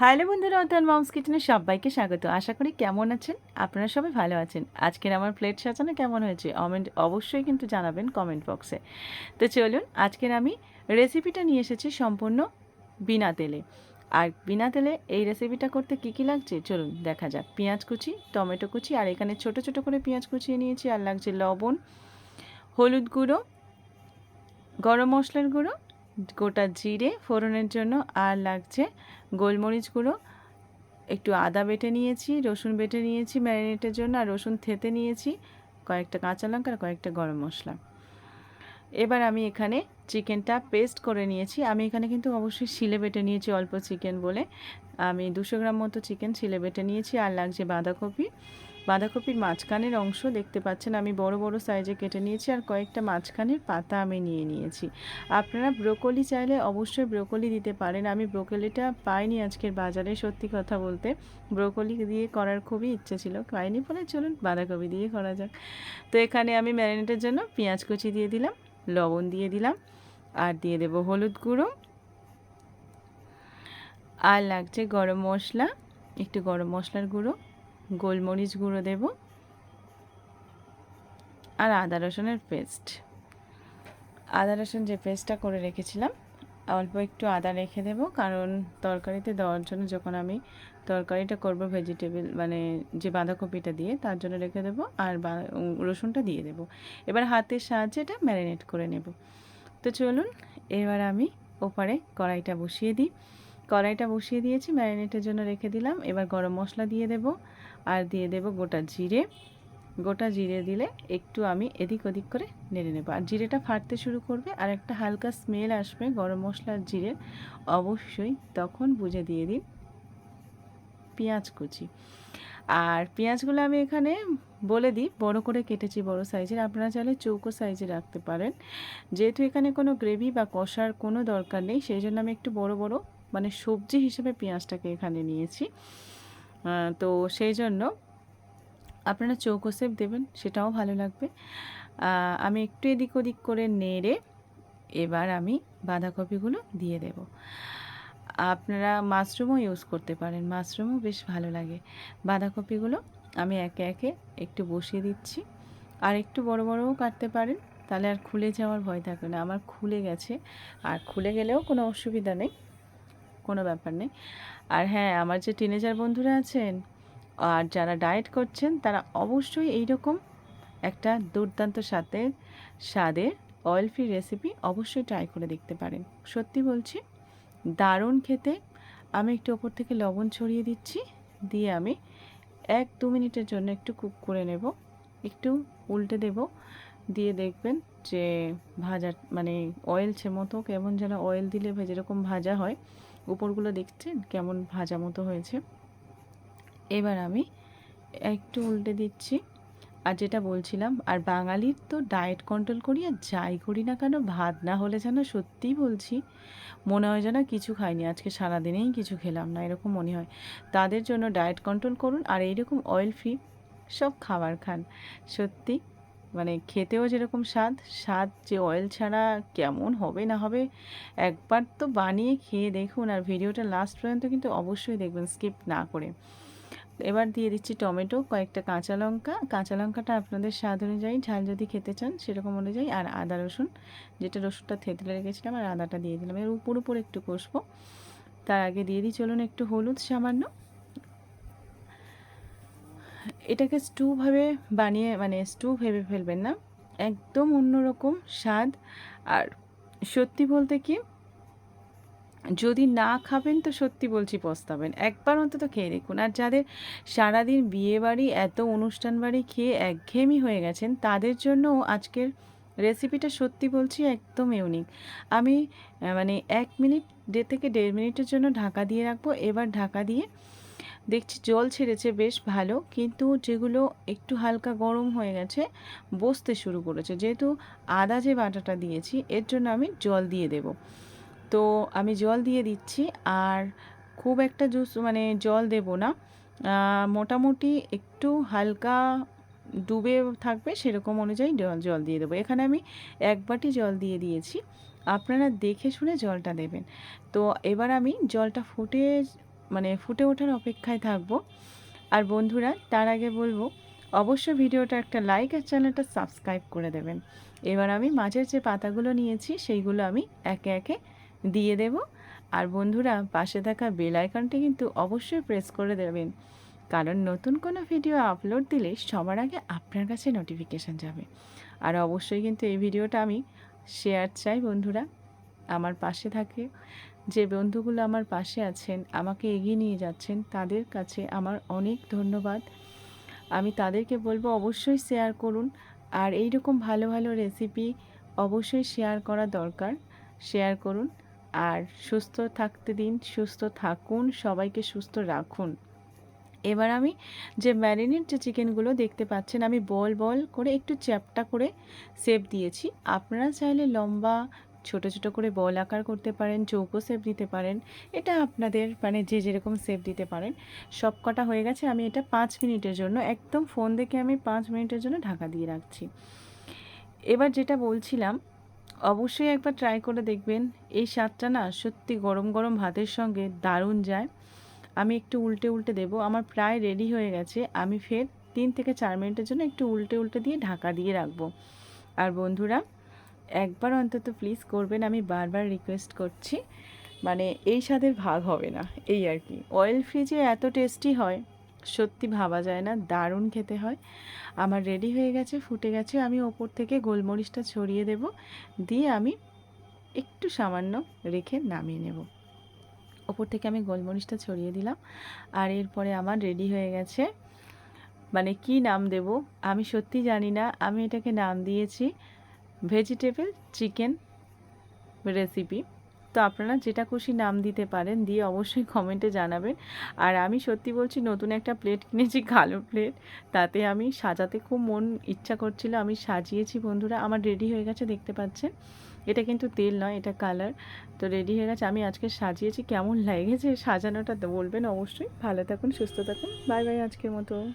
Hello বন্ধুরা অর্থাৎ moms কিচেনে সবাইকে স্বাগত। আশা করি কেমন আছেন? আপনারা সবাই ভালো আছেন। আজকের আমার প্লেট সাজানো কেমন হয়েছে? কমেন্ট অবশ্যই কিন্তু জানাবেন কমেন্ট বক্সে তো চলুন, আজকের আমি রেসিপিটা নিয়ে এসেছি সম্পূর্ণ বিনা তেলে। আর বিনা তেলে এই রেসিপিটা করতে কী কী লাগছে? চলুন, দেখা যাক। পেঁয়াজ কুচি, টমেটো কুচি, আর এখানে ছোট ছোট করে পেঁয়াজ কুচিয়ে নিয়েছি। আর লাগছে লবণ, হলুদ গুঁড়ো, গরম মশলার গুঁড়ো গোটা জিরে ফোড়নের জন্য আর লাগছে গোলমরিচ গুঁড়ো। একটু আদা বেটে নিয়েছি, রসুন বেটে নিয়েছি ম্যারিনেটের জন্য, আর রসুন থেতে নিয়েছি কয়েকটা কাঁচা লঙ্কা আর কয়েকটা গরম মশলা। এবার আমি এখানে চিকেনটা পেস্ট করে নিয়েছি। আমি এখানে কিন্তু অবশ্যই শিলে বেটে নিয়েছি অল্প চিকেন বলে। আমি দুশো গ্রাম মতো চিকেন শিলে বেটে নিয়েছি, আর লাগছে বাঁধাকপি। বাঁধাকপির মাঝখানের অংশ দেখতে পাচ্ছেন, আমি বড় বড় সাইজে কেটে নিয়েছি আর কয়েকটা মাঝখানের পাতা আমি নিয়ে নিয়েছি। আপনারা ব্রোকলি চাইলে অবশ্যই ব্রোকলি দিতে পারেন। আমি ব্রোকলিটা পাইনি আজকের বাজারে, সত্যি কথা বলতে। ব্রোকলি দিয়ে করার খুবই ইচ্ছে ছিল, পাইনি বলে চলুন বাঁধাকপি দিয়ে করা যাক। তো এখানে আমি ম্যারিনেটের জন্য পেঁয়াজ কুচি দিয়ে দিলাম, লবণ দিয়ে দিলাম আর দিয়ে দেব হলুদ গুঁড়ো। আর লাগছে গরম মশলা, একটু গরম মশলার গুঁড়ো। গোলমরিচ গুঁড়ো দেব আর আদা রসুনের পেস্ট। আদা রসুন যে পেস্টটা করে রেখেছিলাম, অল্প একটু আদা রেখে দেব, কারণ তরকারিতে দেওয়ার জন্য যখন আমি তরকারিটা করব ভেজিটেবল মানে যে বাঁধাকপিটা দিয়ে, তার জন্য রেখে দেব আর রসুনটা দিয়ে দেব। এবার হাতের সাহায্যে এটা ম্যারিনেট করে নেব। তো চলুন, এবার আমি ওপারে কড়াইটা বসিয়ে দিই। কড়াইটা বসিয়ে দিয়েছি, ম্যারিনেটের জন্য রেখে দিলাম। এবার গরম মশলা দিয়ে দেব। আর দিয়ে দেব গোটা জিরে। গোটা জিরে দিলে একটু আমি এদিক ওদিক করে নেড়ে নেব। আর জিরেটা ফাটতে শুরু করবে আর একটা হালকা স্মেল আসবে গরম মশলার জিরে, অবশ্যই তখন বুঝে দিয়ে দিন পেঁয়াজ কুচি। আর পেঁয়াজগুলো আমি এখানে বলে দিই, বড় করে কেটেছি বড় সাইজের। আপনারা চাইলে চৌকো সাইজে রাখতে পারেন। যেহেতু এখানে কোনো গ্রেভি বা কষার কোনো দরকার নেই, সেই জন্য আমি একটু বড় বড় মানে সবজি হিসেবে পেঁয়াজটাকে এখানে নিয়েছি। তো সেই জন্য আপনারা চৌকো সেপ দেবেন, সেটাও ভালো লাগবে। আমি একটু এদিক ওদিক করে নেড়ে এবার আমি বাঁধাকপিগুলো দিয়ে দেব। আপনারা মাশরুমও ইউজ করতে পারেন, মাশরুমও বেশ ভালো লাগে। বাঁধাকপিগুলো আমি একে একে একটু বসিয়ে দিচ্ছি। আর একটু বড় বড়ও কাটতে পারেন, তাহলে আর খুলে যাওয়ার ভয় থাকবে না। আমার খুলে গেছে, আর খুলে গেলেও কোনো অসুবিধা নেই। কোনো ব্যাপার নেই। আর হ্যাঁ আমার যে টিনেজার বন্ধুরা আছেন আর যারা ডায়েট করছেন, তারা অবশ্যই এই রকম একটা দুর্দান্ত সাথে স্বাদের অয়েল ফ্রি রেসিপি অবশ্যই ট্রাই করে দেখতে পারেন। সত্যি বলছি, দারুণ খেতে। আমি একটু ওপর থেকে লবণ ছড়িয়ে দিচ্ছি, দিয়ে আমি এক দু মিনিটের জন্য একটু কুক করে নেব। একটু উল্টে দেব, দিয়ে দেখবেন যে ভাজা মানে অয়েল মতো, কেমন যেন অয়েল দিলে যেরকম ভাজা হয় উপরগুলো দেখছেন? কেমন ভাজা মতো হয়েছে? এবার আমি একটু উল্টে দিচ্ছি। আর যেটা বলছিলাম, আর বাঙালির তো ডায়েট কন্ট্রোল করি আর যাই করি না কেন, ভাত না হলে যেন সত্যিই বলছি, মনে হয় যেন কিছু খাইনি। আজকে সারাদিনেই কিছু খেলাম না, এরকম মনে হয়। তাদের জন্য ডায়েট কন্ট্রোল করুন, আর এইরকম অয়েল ফ্রি সব খাবার খান। সত্যি। মানে খেতেও যেরকম স্বাদ স্বাদ যে অয়েল ছাড়া কেমন হবে না হবে, একবার তো বানিয়ে খেয়ে দেখুন আর ভিডিওটা লাস্ট পর্যন্ত কিন্তু অবশ্যই দেখবেন স্কিপ না করে। এবার দিয়ে দিচ্ছি টমেটো, কয়েকটা কাঁচা লঙ্কা। কাঁচা লঙ্কাটা আপনাদের স্বাদ অনুযায়ী, ঝাল যদি খেতে চান সেরকম অনুযায়ী, আর আদা রসুন, যেটা রসুনটা থেতলে রেখেছিলাম আর আদাটা দিয়ে দিলাম। এর উপর উপর একটু কষবো। তার আগে দিয়ে দিই, চলুন একটু হলুদ সামান্য। এটাকে স্টুভাবে বানিয়ে মানে স্টু ভেবে ফেলবেন না। একদম অন্যরকম স্বাদ। আর সত্যি বলতে কি, যদি না খাবেন তো সত্যি বলছি পস্তাবেন। একবার অন্তত খেয়ে দেখুন। আর যাদের সারাদিন বিয়ে বাড়ি এত অনুষ্ঠান বাড়ি খেয়ে একঘেয়েমি হয়ে গেছেন, তাদের জন্য আজকের রেসিপিটা সত্যি বলছি একদম ইউনিক। আমি মানে এক মিনিট দেড় থেকে দেড় মিনিটের জন্য ঢাকা দিয়ে রাখব। এবার ঢাকা দিয়ে দেখছি জল ছেড়েছে বেশ ভালো, কিন্তু যেগুলো একটু হালকা গরম হয়ে গেছে, বসতে শুরু করেছে। যেহেতু আদা যে বাটাটা দিয়েছি, এর জন্য আমি জল দিয়ে দেব। তো আমি জল দিয়ে দিচ্ছি, আর খুব একটা জুস মানে জল দেব না। মোটামুটি একটু হালকা ডুবে থাকবে, সেরকম অনুযায়ী জল দিয়ে দেবো। এখানে আমি এক বাটি জল দিয়ে দিয়েছি। আপনারা দেখে শুনে জলটা দেবেন। তো এবার আমি জলটা ফুটে মানে ফুটে ওঠার অপেক্ষায় থাকব। আর বন্ধুরা, তার আগে বলব, অবশ্যই ভিডিওটা একটা লাইক আর চ্যানেলটা সাবস্ক্রাইব করে দেবেন। এবার আমি মাঝের যে পাতাগুলো নিয়েছি, সেইগুলো আমি একে একে দিয়ে দেব। আর বন্ধুরা, পাশে থাকা বেল আইকনটি কিন্তু অবশ্যই প্রেস করে দেবেন। কারণ নতুন কোনো ভিডিও আপলোড দিলে সবার আগে আপনার কাছে নোটিফিকেশান যাবে। আর অবশ্যই কিন্তু এই ভিডিওটা আমি শেয়ার চাই বন্ধুরা। আমার পাশে থাকে যে বন্ধুগুলো আমার পাশে আছেন, আমাকে এগিয়ে নিয়ে যাচ্ছেন, তাদের কাছে আমার অনেক ধন্যবাদ। আমি তাদেরকে বলব অবশ্যই শেয়ার করুন। আর এই রকম ভালো ভালো রেসিপি অবশ্যই শেয়ার করা দরকার। শেয়ার করুন। আর সুস্থ থাকতে দিন, সুস্থ থাকুন, সবাইকে সুস্থ রাখুন। এবার আমি যে ম্যারিনেট যে চিকেনগুলো দেখতে পাচ্ছেন, আমি বল বল করে একটু চ্যাপটা করে সেপ দিয়েছি। আপনারা চাইলে লম্বা ছোট ছোট করে বল আকার করতে পারেন, চৌকো শেপ দিতে পারেন। এটা আপনাদের মানে যে যেরকম শেপ দিতে পারেন। সব কটা হয়ে গেছে, আমি এটা পাঁচ মিনিটের জন্য, একদম ফোন দেখে আমি পাঁচ মিনিটের জন্য ঢাকা দিয়ে রাখছি। এবার যেটা বলছিলাম, অবশ্যই একবার ট্রাই করে দেখবেন, এই স্বাদটা না সত্যি গরম গরম ভাতের সঙ্গে দারুণ যায়। আমি একটু উল্টে উল্টে দেবো, আমার প্রায় রেডি হয়ে গেছে, আমি ফের তিন থেকে চার মিনিটের জন্য একটু উল্টে উল্টে দিয়ে ঢাকা দিয়ে রাখব। আর বন্ধুরা একবার অন্তত প্লিজ করবেন, আমি বারবার রিকোয়েস্ট করছি। মানে এই স্বাদের ভাগ হবে না, এই আর কি। অয়েল ফ্রিজে এত টেস্টি হয়, সত্যি ভাবা যায় না, দারুণ খেতে হয়। আমার রেডি হয়ে গেছে, ফুটে গেছে, আমি ওপর থেকে গোলমরিচটা ছড়িয়ে দেব, দিয়ে আমি একটু সামান্য রেখে নামিয়ে নেব। ওপর থেকে আমি গোলমরিচটা ছড়িয়ে দিলাম, আর এরপরে আমার রেডি হয়ে গেছে। মানে কি নাম দেব, আমি সত্যি জানি না, আমি এটাকে নাম দিয়েছি ভেজিটেবল, চিকেন রেসিপি। তো আপনারা যেটা খুশি নাম দিতে পারেন, দিয়ে অবশ্যই কমেন্টে জানাবেন। আর আমি সত্যি বলছি, নতুন একটা প্লেট কিনেছি, কালো প্লেট। তাতে আমি সাজাতে খুব মন ইচ্ছা করছিল। আমি সাজিয়েছি, বন্ধুরা। আমার রেডি হয়ে গেছে, দেখতে পাচ্ছেন? এটা কিন্তু তেল নয়, এটা কালার। তো রেডি হয়ে গেছে, আমি আজকে সাজিয়েছি। কেমন লেগেছে সাজানোটা বলবেন অবশ্যই। ভালো থাকুন, সুস্থ থাকুন। বাই বাই আজকের মতো।